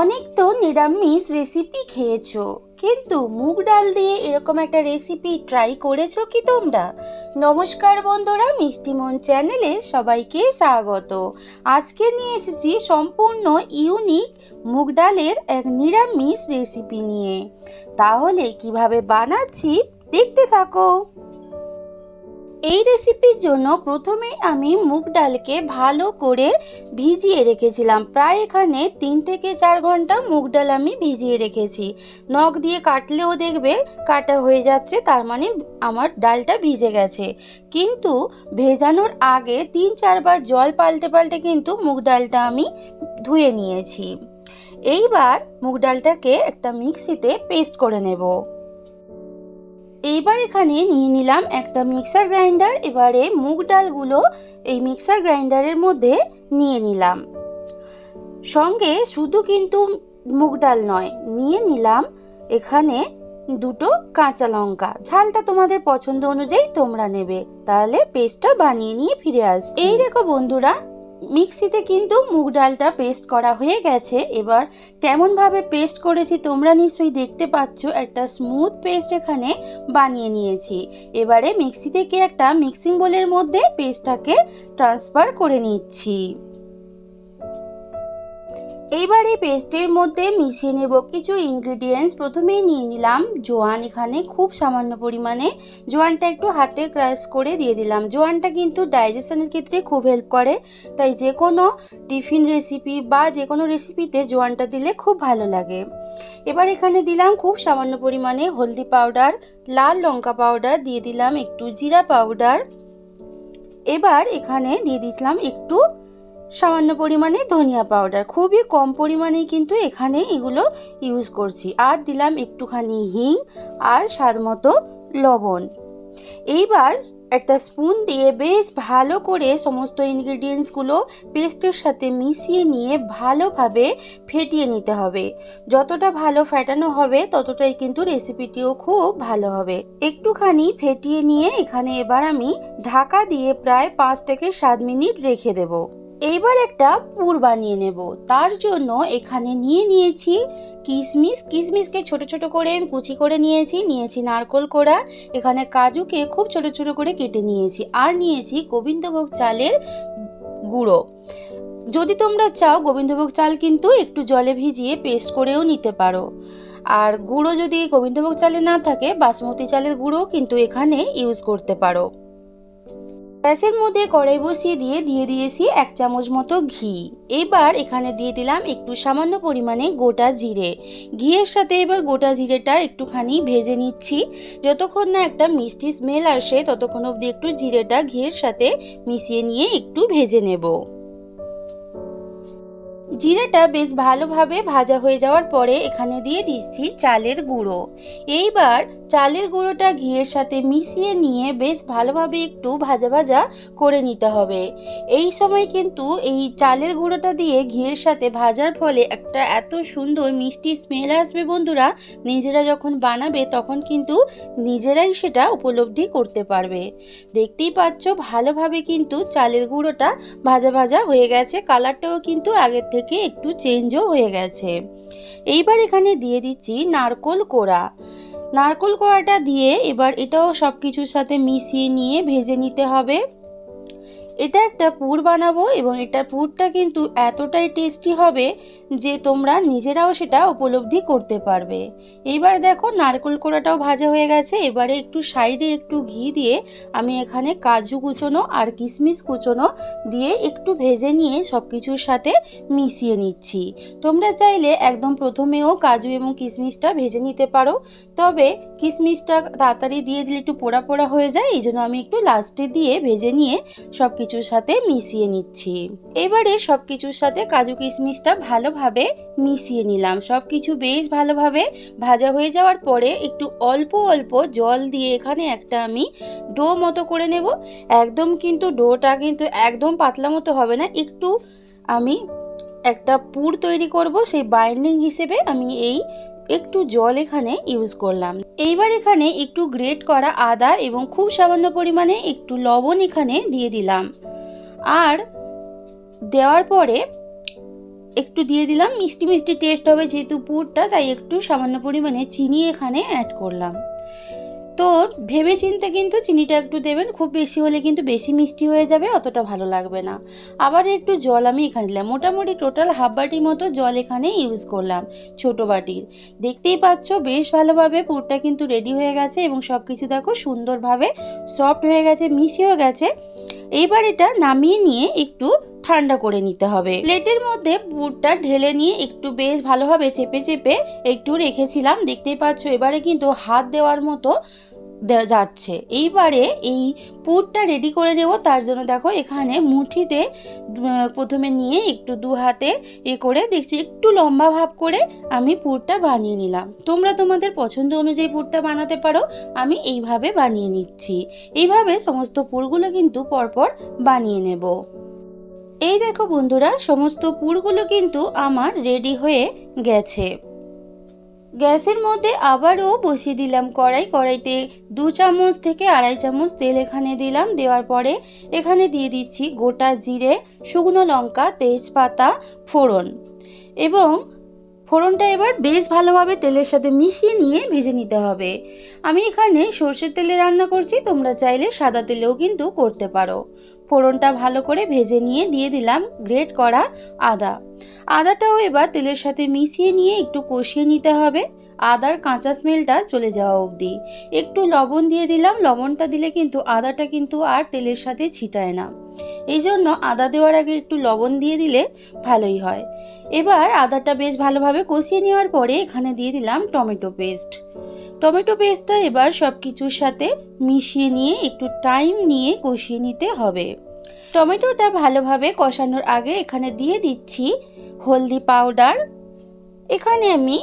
অনেক তো নিরামিষ রেসিপি খেয়েছো, কিন্তু মুগ ডাল দিয়ে এরকম একটা রেসিপি ট্রাই করেছ কি তোমরা? নমস্কার বন্ধুরা মিষ্টিমন চ্যানেলে সবাইকে স্বাগত। আজকে নিয়ে এসেছি সম্পূর্ণ ইউনিক মুগ ডালের এক নিরামিষ রেসিপি নিয়ে। তাহলে কীভাবে বানাচ্ছি, দেখতে থাকো। এই রেসিপির জন্য প্রথমে আমি মুগ ডালকে ভালো করে ভিজিয়ে রেখেছিলাম। প্রায় এখানে তিন থেকে চার ঘণ্টা মুগ ডাল আমি ভিজিয়ে রেখেছি। নখ দিয়ে কাটলেও দেখবে কাটা হয়ে যাচ্ছে, তার মানে আমার ডালটা ভিজে গেছে। কিন্তু ভেজানোর আগে তিন চারবার জল পাল্টে পাল্টে কিন্তু মুগ ডালটা আমি ধুয়ে নিয়েছি। এইবার মুগ ডালটাকে একটা মিক্সিতে পেস্ট করে নেব। এইবার এখানে নিয়ে নিলাম একটা মিক্সার গ্রাইন্ডার, এবারে মুগ ডালগুলো এই মিক্সার গ্রাইন্ডারের মধ্যে নিয়ে নিলাম। সঙ্গে শুধু কিন্তু মুগ ডাল নয়, নিয়ে নিলাম এখানে দুটো কাঁচা লঙ্কা। ঝালটা তোমাদের পছন্দ অনুযায়ী তোমরা নেবে, তাহলে পেস্টটা বানিয়ে নিয়ে ফিরে আস এই দেখো বন্ধুরা মিক্সিতে কিন্তু মুগ ডালটা পেস্ট করা হয়ে গেছে। এবার কেমনভাবে পেস্ট করেছি তোমরা নিশ্চয়ই দেখতে পাচ্ছ, একটা স্মুথ পেস্ট এখানে বানিয়ে নিয়েছি। এবারে মিক্সি থেকে একটা মিক্সিং বোলের মধ্যে পেস্টটাকে ট্রান্সফার করে নিচ্ছি। এইবার এই পেস্টের মধ্যে মিশিয়ে নেব কিছু ইনগ্রিডিয়েন্টস প্রথমেই নিয়ে নিলাম জোয়ান এখানে খুব সামান্য পরিমাণে। জোয়ানটা একটু হাতে ক্রাশ করে দিয়ে দিলাম। জোয়ানটা কিন্তু ডাইজেশনের ক্ষেত্রে খুব হেল্প করে। তাই যে কোনো টিফিন রেসিপি বা যে কোনো রেসিপিতে জোয়ানটা দিলে খুব ভালো লাগে। এবার এখানে দিলাম খুব সামান্য পরিমাণে হলদি পাউডার লাল লঙ্কা পাউডার দিয়ে দিলাম একটু জিরা পাউডার এবার এখানে দিয়ে দিলাম একটু সামান্য পরিমাণে ধনিয়া পাউডার খুবই কম পরিমাণে কিন্তু এখানে এগুলো ইউজ করছি। আর দিলাম একটুখানি হিং আর স্বাদ মতো লবণ। এইবার একটা স্পুন দিয়ে বেশ ভালো করে সমস্ত ইনগ্রিডিয়েন্টসগুলো পেস্টের সাথে মিশিয়ে নিয়ে ভালোভাবে ফেটিয়ে নিতে হবে। যতটা ভালো ফেটানো হবে, ততটাই কিন্তু রেসিপিটিও খুব ভালো হবে। একটুখানি ফেটিয়ে নিয়ে এখানে এবার আমি ঢাকা দিয়ে প্রায় পাঁচ থেকে সাত মিনিট রেখে দেবো। এইবার একটা পুর বানিয়ে নেব। তার জন্য এখানে নিয়ে নিয়েছি কিশমিশ কিশমিশকে ছোট ছোট করে কুচি করে নিয়েছি নিয়েছি নারকোল কোড়া। এখানে কাজুকে খুব ছোট ছোট করে কেটে নিয়েছি আর নিয়েছি গোবিন্দভোগ চালের গুঁড়ো। যদি তোমরা চাও গোবিন্দভোগ চাল কিন্তু একটু জলে ভিজিয়ে পেস্ট করেও নিতে পারো। আর গুঁড়ো যদি গোবিন্দভোগ চালে না থাকে, বাসমতি চালের গুঁড়ো কিন্তু এখানে ইউজ করতে পারো। গ্যাসের মধ্যে কড়াই বসিয়ে দিয়ে দিয়ে দিয়েছি এক চামচ মতো ঘি। এবার এখানে দিয়ে দিলাম একটু সামান্য পরিমাণে গোটা জিরে। ঘিয়ের সাথে এবার গোটা জিরেটা একটুখানি ভেজে নিচ্ছি। যতক্ষণ না একটা মিষ্টি স্মেল আসে, ততক্ষণ অবধি একটু জিরেটা ঘিয়ের সাথে মিশিয়ে নিয়ে একটু ভেজে নেব। জিরেটা বেশ ভালোভাবে ভাজা হয়ে যাওয়ার পরে এখানে দিয়ে দিচ্ছি চালের গুঁড়ো। এইবার চালের গুঁড়োটা ঘিয়ের সাথে মিশিয়ে নিয়ে বেশ ভালোভাবে একটু ভাজা ভাজা করে নিতে হবে। এই সময় কিন্তু এই চালের গুঁড়োটা দিয়ে ঘিয়ের সাথে ভাজার ফলে একটা এত সুন্দর মিষ্টি স্মেল আসবে বন্ধুরা। নিজেরা যখন বানাবে তখন কিন্তু নিজেরাই সেটা উপলব্ধি করতে পারবে। দেখতেই পাচ্ছ ভালোভাবে কিন্তু চালের গুঁড়োটা ভাজা ভাজা হয়ে গেছে। কালারটাও কিন্তু আগের থেকে একটু চেঞ্জও হয়ে গেছে। এইবার এখানে দিয়ে দিচ্ছি নারকোল কোড়া। নারকোল কোড়াটা দিয়ে এবার এটাও সব কিছুর সাথে মিশিয়ে নিয়ে ভেজে নিতে হবে। এটা একটা পুর বানাবো এবং এটা পুরটা কিন্তু এতটাই টেস্টি হবে যে তোমরা নিজেরাও সেটা উপলব্ধি করতে পারবে। এবার দেখো নারকেল কোড়াটাও ভাজা হয়ে গেছে। এবারে একটু সাইডে একটু ঘি দিয়ে আমি এখানে কাজু কুচোনো আর কিশমিশ কুচোনো দিয়ে একটু ভেজে নিয়ে সব কিছুর সাথে মিশিয়ে নিচ্ছি। তোমরা চাইলে একদম প্রথমেও কাজু এবং কিশমিশটা ভেজে নিতে পারো। তবে কিশমিশটা তাড়াতাড়ি দিয়ে দিলে একটু পোড়া পোড়া হয়ে যায়। এই জন্য আমি একটু লাস্টে দিয়ে ভেজে নিয়ে সব কিছুর সাথে মিশিয়ে নিচ্ছি। এবারে সব কিছুর সাথে কাজু কিশমিশটা ভালোভাবে মিশিয়ে নিলাম। সব কিছু বেশ ভালোভাবে ভাজা হয়ে যাওয়ার পরে একটু অল্প অল্প জল দিয়ে এখানে একটা আমি ডো মতো করে নেব। একদম কিন্তু ডোটা কিন্তু একদম পাতলা মতো হবে না। একটু আমি একটা পুর তৈরি করব। সেই বাইন্ডিং হিসেবে আমি এই একটু জল এখানে ইউজ করলাম। এইবার এখানে একটু গ্রেট করা আদা এবং খুব সামান্য পরিমাণে একটু লবণ এখানে দিয়ে দিলাম। আর দেওয়ার পরে একটু দিয়ে দিলাম। মিষ্টি মিষ্টি টেস্ট হবে যেহেতু পুরটা, তাই একটু সামান্য পরিমাণে চিনি এখানে অ্যাড করলাম। তো ভেবে চিনতে কিন্তু চিনিটা একটু দেবেন, খুব বেশি হলে কিন্তু বেশি মিষ্টি হয়ে যাবে, অতটা ভালো লাগবে না। আবার একটু জল আমি এখানে দিলাম, মোটামুটি টোটাল হাফ বাটির মতো জল এখানে ইউজ করলাম ছোট বাটির। দেখতেই পাচ্ছ বেশ ভালোভাবে পুরটা কিন্তু রেডি হয়ে গেছে এবং সব কিছু দেখো সুন্দরভাবে সফট হয়ে গেছে, মিশিয়েও গেছে। এইবার এটা নামিয়ে নিয়ে একটু ঠান্ডা করে নিতে হবে। প্লেটের মধ্যে বুটটা ঢেলে নিয়ে একটু বেশ ভালোভাবে চেপে চেপে একটু রেখেছিলাম। দেখতেই পাচ্ছ, এবারে কিন্তু হাত দেওয়ার মতো যাচ্ছে। এইবারে এই পুরটা রেডি করে নেব, তার জন্য দেখো এখানে মুঠিতে প্রথমে নিয়ে একটু দু হাতে এ করে দেখছি, একটু লম্বা ভাব করে আমি পুরটা বানিয়ে নিলাম। তোমরা তোমাদের পছন্দ অনুযায়ী পুরটা বানাতে পারো, আমি এইভাবে বানিয়ে নিচ্ছি। এইভাবে সমস্ত পুরগুলো কিন্তু পরপর বানিয়ে নেব। এই দেখো বন্ধুরা, সমস্ত পুরগুলো কিন্তু আমার রেডি হয়ে গেছে। গ্যাসের মধ্যে আবারও বসিয়ে দিলাম কড়াই। কড়াইতে দু চামচ থেকে আড়াই চামচ তেল এখানে দিলাম। দেওয়ার পরে এখানে দিয়ে দিচ্ছি গোটা জিরে, শুকনো লঙ্কা, তেজপাতা, ফোড়ন। এবং ফোড়নটা এবার বেশ ভালোভাবে তেলের সাথে মিশিয়ে নিয়ে ভেজে নিতে হবে। আমি এখানে সর্ষের তেলে রান্না করছি, তোমরা চাইলে সাদা তেলেও কিন্তু করতে পারো। ফোড়নটা ভালো করে ভেজে নিয়ে দিয়ে দিলাম গ্রেট করা আদা। আদাটাও এবার তেলের সাথে মিশিয়ে নিয়ে একটু কষিয়ে নিতে হবে। আদার কাঁচা স্মেলটা চলে যাওয়া অবধি। একটু লবণ দিয়ে দিলাম। লবণটা দিলে কিন্তু আদাটা কিন্তু আর তেলের সাথে ছিটায় না। এই জন্য আদা দেওয়ার আগে একটু লবণ দিয়ে দিলে ভালোই হয়। এবার আদাটা বেশ ভালোভাবে কষিয়ে নেওয়ার পরে এখানে দিয়ে দিলাম টমেটো পেস্ট। টমেটো পেস্টটা এবার সব কিছুর সাথে মিশিয়ে নিয়ে একটু টাইম নিয়ে কষিয়ে নিতে হবে। টমেটোটা ভালোভাবে কষানোর আগে এখানে দিয়ে দিচ্ছি হলদি পাউডার। এখানে আমি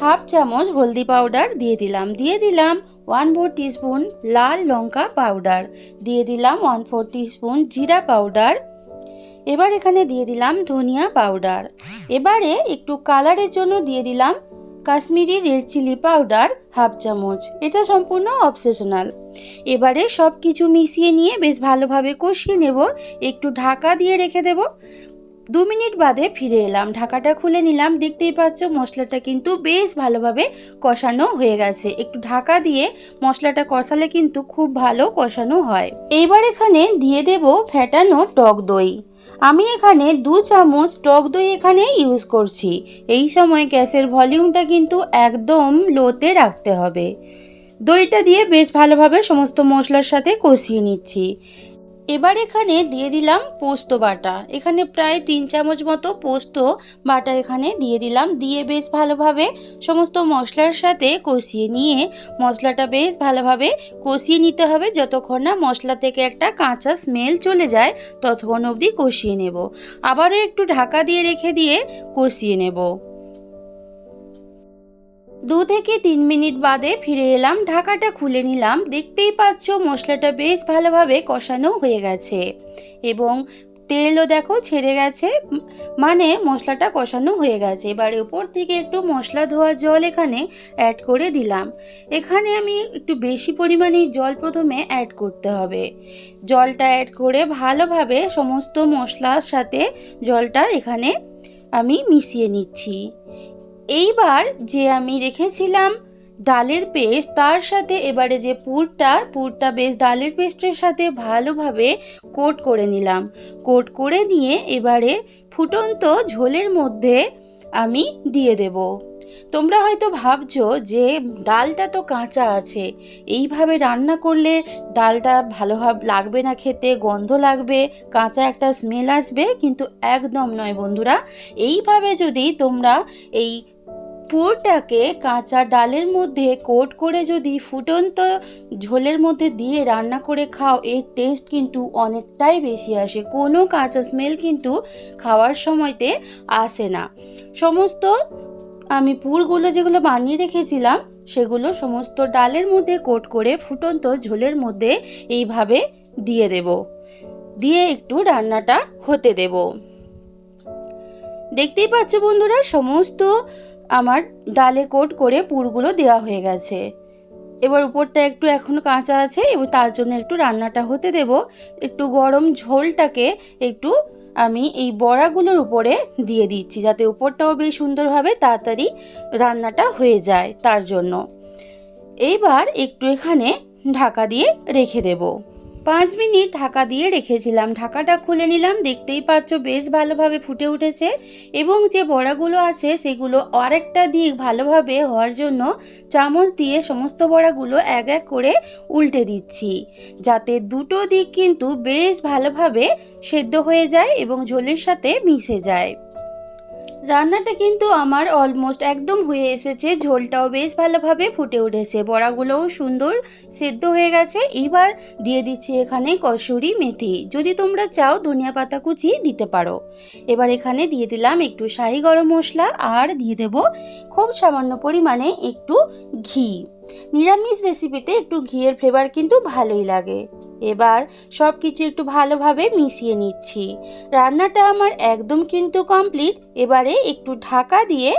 হাফ চামচ হলদি পাউডার দিয়ে দিলাম। দিয়ে দিলাম ওয়ান ফোর টিস্পুন লাল লঙ্কা পাউডার। দিয়ে দিলাম ওয়ান ফোর টিস্পুন জিরা পাউডার। এবার এখানে দিয়ে দিলাম ধনিয়া পাউডার। এবারে একটু কালারের জন্য দিয়ে দিলাম Kashmiri red chilli powder half চামচ। এটা সম্পূর্ণ অপসেশনাল এবারে সব কিছু মিশিয়ে নিয়ে বেশ ভালোভাবে কষিয়ে নেব। একটু ঢাকা দিয়ে রেখে দেব। দু মিনিট বাদে ফিরে এলাম। ঢাকাটা খুলে নিলাম। দেখতেই পাচ্ছ, মশলাটা কিন্তু বেশ ভালোভাবে কষানো হয়ে গেছে। একটু ঢাকা দিয়ে মশলাটা কষালে কিন্তু খুব ভালো কষানো হয়। এইবার এখানে দিয়ে দেব ফ্যাটানো টক দই। আমি এখানে দু চামচ টক দই এখানে ইউজ করছি। এই সময় গ্যাসের ভলিউমটা কিন্তু একদম লোতে রাখতে হবে। দইটা দিয়ে বেশ ভালোভাবে সমস্ত মশলার সাথে কষিয়ে নিচ্ছি। এবার এখানে দিয়ে দিলাম পোস্ত বাটা। এখানে প্রায় তিন চামচ মতো পোস্ত বাটা এখানে দিয়ে দিলাম। দিয়ে বেশ ভালোভাবে সমস্ত মশলার সাথে কষিয়ে নিয়ে মশলাটা বেশ ভালোভাবে কষিয়ে নিতে হবে। যতক্ষণ না মশলা থেকে একটা কাঁচা স্মেল চলে যায়, ততক্ষণ অবধি কষিয়ে নেব। আবারও একটু ঢাকা দিয়ে রেখে দিয়ে কষিয়ে নেব। দু থেকে তিন মিনিট বাদে ফিরে এলাম, ঢাকাটা খুলে নিলাম। দেখতেই পাচ্ছ মশলাটা বেশ ভালোভাবে কষানো হয়ে গেছে এবং তেলও দেখো ছেড়ে গেছে মানে মশলাটা কষানো হয়ে গেছে। এবারে উপর থেকে একটু মশলা ধোয়া জল এখানে অ্যাড করে দিলাম। এখানে আমি একটু বেশি পরিমাণে জল প্রথমে অ্যাড করতে হবে। জলটা অ্যাড করে ভালোভাবে সমস্ত মশলার সাথে জলটা এখানে আমি মিশিয়ে নিচ্ছি। এইবার যে আমি রেখেছিলাম ডালের পেস্ট, তার সাথে এবারে যে পুরটা পুরটা বেশ ডালের পেস্টের সাথে ভালোভাবে কোট করে নিলাম। কোট করে নিয়ে এবারে ফুটন্ত ঝোলের মধ্যে আমি দিয়ে দেব। তোমরা হয়তো ভাবছ যে ডালটা তো কাঁচা আছে, এইভাবে রান্না করলে ডালটা ভালোভাবে লাগবে না খেতে, গন্ধ লাগবে, কাঁচা একটা স্মেল আসবে, কিন্তু একদম নয় বন্ধুরা। এইভাবে যদি তোমরা এই পুরটাকে কাঁচা ডালের মধ্যে কোট করে যদি ফুটন্ত ঝোলের মধ্যে দিয়ে রান্না করে খাও, এর টেস্ট কিন্তু অনেকটাই বেশি আসে। কোনো কাঁচা স্মেল কিন্তু খাওয়ার সময়তে আসে না। সমস্ত আমি পুরগুলো যেগুলো বানিয়ে রেখেছিলাম, সেগুলো সমস্ত ডালের মধ্যে কোট করে ফুটন্ত ঝোলের মধ্যে এইভাবে দিয়ে দেব। দিয়ে একটু রান্নাটা হতে দেব। দেখতেই পাচ্ছ বন্ধুরা, সমস্ত আমার ডালে কোট করে পুরগুলো দেওয়া হয়ে গেছে। এবার উপরটা একটু এখন কাঁচা আছে এবং তার জন্য একটু রান্নাটা হতে দেব। একটু গরম ঝোলটাকে একটু আমি এই বড়াগুলোর উপরে দিয়ে দিচ্ছি, যাতে উপরটাও বেশ সুন্দরভাবে তাড়াতাড়ি রান্নাটা হয়ে যায় তার জন্য। এইবার একটু এখানে ঢাকা দিয়ে রেখে দেব। পাঁচ মিনিট ঢাকা দিয়ে রেখেছিলাম। ঢাকাটা খুলে নিলাম, দেখতেই পাচ্ছ বেশ ভালোভাবে ফুটে উঠেছে এবং যে বড়াগুলো আছে সেগুলো আরেকটা দিক ভালোভাবে হওয়ার জন্য চামচ দিয়ে সমস্ত বড়াগুলো এক এক করে উল্টে দিচ্ছি। যাতে দুটো দিক কিন্তু বেশ ভালোভাবে সেদ্ধ হয়ে যায় এবং ঝোলের সাথে মিশে যায়। রান্নাটা কিন্তু আমার অলমোস্ট একদম হয়ে এসেছে। ঝোলটাও বেশ ভালোভাবে ফুটে উঠেছে। বড়াগুলোও সুন্দর সেদ্ধ হয়ে গেছে। এবার দিয়ে দিচ্ছি এখানে কসুরি মেথি। যদি তোমরা চাও ধনিয়া পাতা কুচি দিতে পারো। এবার এখানে দিয়ে দিলাম একটু শাহি গরম মশলা আর দিয়ে দেব খুব সামান্য পরিমাণে একটু ঘি। নিরামিষ রেসিপিতে একটু ঘিয়ের ফ্লেভার কিন্তু ভালোই লাগে। এবার সব কিছু একটু ভালোভাবে মিশিয়ে নিচ্ছি। রান্নাটা আমার একদম কিন্তু কমপ্লিট এবারে একটু ঢাকা দিয়ে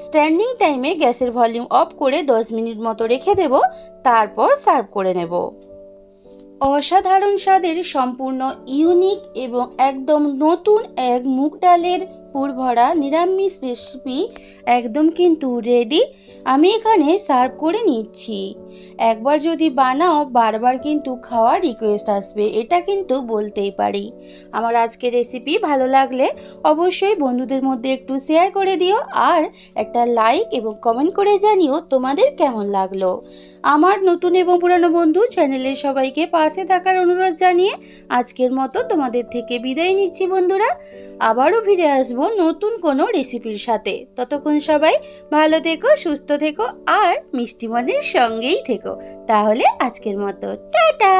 স্ট্যান্ডিং টাইমে গ্যাসের ভলিউম অফ করে 10 মিনিট মতো রেখে দেব। তারপর সার্ভ করে নেব। অসাধারণ স্বাদের সম্পূর্ণ ইউনিক এবং একদম নতুন এক মুগ ডালের পুরভরা নিরামিষ রেসিপি একদম কিন্তু রেডি আমি এখানে সার্ভ করে নিচ্ছি। একবার যদি বানাও, বারবার কিন্তু খাওয়ার রিকোয়েস্ট আসবে, এটা কিন্তু বলতেই পারি। আমার আজকে রেসিপি ভালো লাগলে অবশ্যই বন্ধুদের মধ্যে একটু শেয়ার করে দিও, আর একটা লাইক এবং কমেন্ট করে জানিও তোমাদের কেমন লাগল। আমার নতুন এবং পুরানো বন্ধু চ্যানেলের সবাইকে পাশে থাকার অনুরোধ জানিয়ে আজকের মতো তোমাদের থেকে বিদায় নিচ্ছি বন্ধুরা। আবারও ফিরে আসব নতুন কোনো রেসিপির সাথে। ততক্ষণ সবাই ভালো থেকো, সুস্থ থেকো আর মিষ্টি মনের সঙ্গেই থেকো। তাহলে আজকের মতো, টাটা!